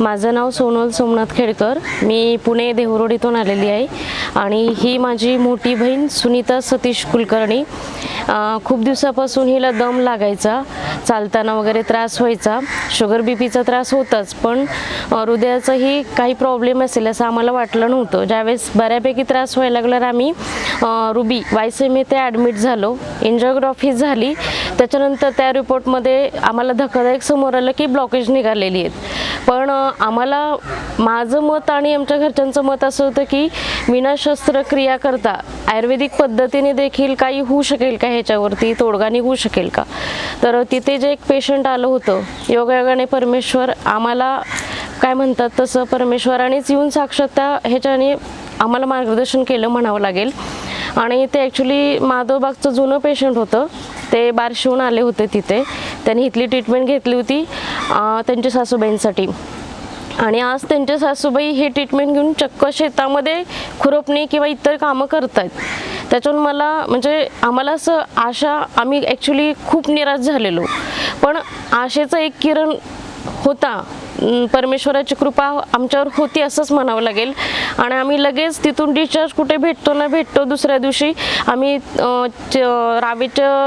माझं नाव सोनल सोमनाथ खेडकर. मी पुणे देहरोड इथून आलेली आहे. आणि ही माझी मोठी बहीण सुनीता सतीश कुलकर्णी. खूप दिवसापासून हिला दम लागायचा. चालताना वगैरे त्रास व्हायचा. शुगर बी पीचा त्रास होताच. पण हृदयाचाही काही प्रॉब्लेम असेल असं आम्हाला वाटलं नव्हतं. ज्यावेळेस बऱ्यापैकी त्रास व्हायला लागल्यावर आम्ही रुबी वायसेम येथे ॲडमिट झालो. एन्जिओग्राफी झाली. त्याच्यानंतर त्या रिपोर्टमध्ये आम्हाला धक्कादायक समोर आलं की ब्लॉकेज निघालेली आहेत. पण आम्हाला माझं मत आणि आमच्या घरच्यांचं मत असं होतं की विना शस्त्रक्रिया करता आयुर्वेदिक पद्धतीने देखील काही होऊ शकेल का ह्याच्यावरती? तोडगा निघू शकेल का? तर तिथे जे एक पेशंट आलं होतं योगायोगाने परमेश्वर आम्हाला काय म्हणतात तसं परमेश्वरानेच येऊन साक्षात त्या ह्याच्याने आम्हाला मार्गदर्शन केलं म्हणावं लागेल. आणि ते ॲक्च्युली माधवबागचं जुनं पेशंट होतं. ते बारशिवून आले होते तिथे. त्यांनी इथली ट्रीटमेंट घेतली होती त्यांच्या सासूबाईंसाठी. आणि आज त्यांच्या सासूबाई हे ट्रीटमेंट घेऊन चक्क शेतामध्ये खुरपणी किंवा इतर कामं करत आहेत त्याच्यातून मला म्हणजे आम्हाला असं आशा आम्ही ॲक्च्युली खूप निराश झालेलो. पण आशेचं एक किरण होता. परमेश्वराची कृपा आमच्यावर होती असंच म्हणावं लागेल. आणि आम्ही लगेच तिथून डिस्चार्ज कुठे भेटतो ना भेटतो दुसऱ्या दिवशी. आम्ही अं, च-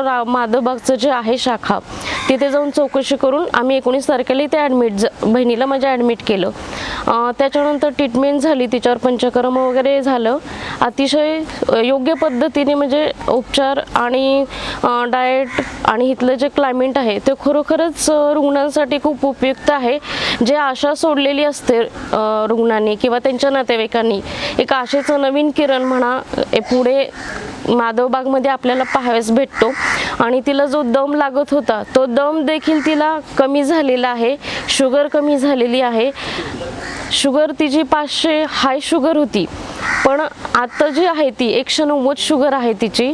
रा माधवबागचं जे आहे शाखा तिथे जाऊन चौकशी करून आम्ही एकोणीस तारखेला इथे ॲडमिट ज बहिणीला माझ्या ॲडमिट केलं. त्याच्यानंतर ट्रीटमेंट झाली तिच्यावर पंचकर्म वगैरे झालं. अतिशय योग्य पद्धतीने म्हणजे उपचार आणि डाएट आणि इथलं जे क्लायमेट आहे ते खरोखरच रुग्णांसाठी खूप उपयुक्त आहे. जे आशा सोडलेली असते रुग्णांनी किंवा त्यांच्या नातेवाईकांनी. एक आशेचं नवीन किरण म्हणा ए, पुढे माधवबागमध्ये आपल्याला पाहाव्यास भेटतो. आणि तिला जो दम लागत होता तो दम देखील तिला कमी झालेला आहे. शुगर कमी झालेली आहे. शुगर तिची पाचशे हाय शुगर होती. पण आता जी आहे ती एकशे नव्वद शुगर आहे तिची.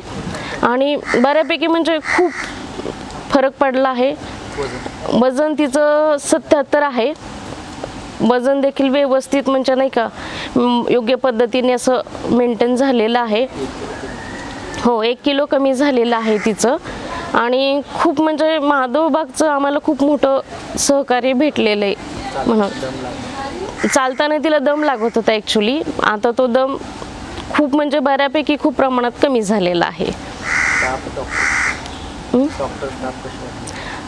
आणि बऱ्यापैकी म्हणजे खूप फरक पडला आहे. वजन तिचं सत्याहत्तर आहे. वजन देखील व्यवस्थित म्हणजे नाही का योग्य पद्धतीने असं मेंटेन झालेलं आहे. हो एक किलो कमी झालेलं आहे तिचं. आणि खूप म्हणजे माधवबागचं आम्हाला खूप मोठं सहकार्य भेटलेलं आहे म्हणून. चालताना तिला दम लागत होता ॲक्च्युली आता तो दम खूप म्हणजे बऱ्यापैकी खूप प्रमाणात कमी झालेला आहे.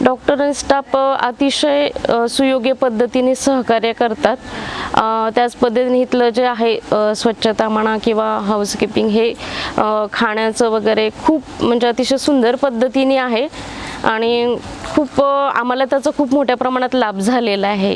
डॉक्टर स्टाफ आणि स्टाफ अतिशय सुयोग्य पद्धतीने सहकार्य करतात. त्याच पद्धतीने इथलं जे आहे स्वच्छता म्हणा किंवा हाऊसकीपिंग हे खाण्याचं वगैरे खूप म्हणजे अतिशय सुंदर पद्धतीने आहे. आणि खूप आम्हाला त्याचा खूप मोठ्या प्रमाणात लाभ झालेला आहे.